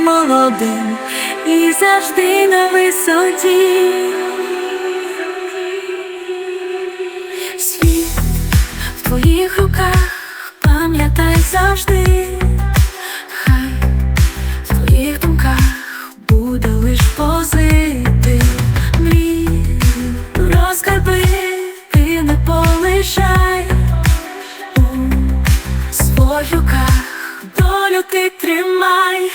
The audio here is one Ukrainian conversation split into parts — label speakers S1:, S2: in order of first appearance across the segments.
S1: молодим і завжди на висоті. Світ в твоїх руках, пам'ятай завжди, хай в твоїх думках буде лиш позитив. Мрій, розкарби, ти не полишай у своїх руках долю ти тримай.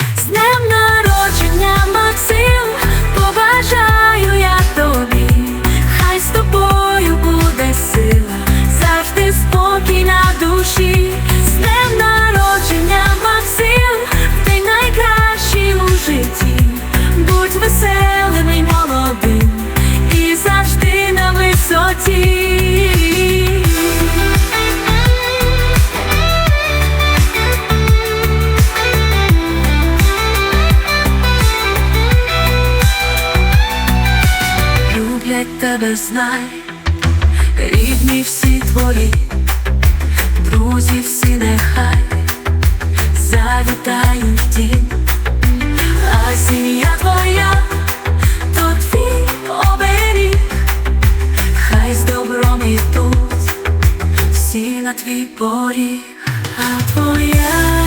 S1: Люблять тебе, знай, рідні всі твої, друзі всі нехай. Завітають в а сім'я твоя, то твій оберіг, хай з добром ідуть всі на твій поріг, а твоя.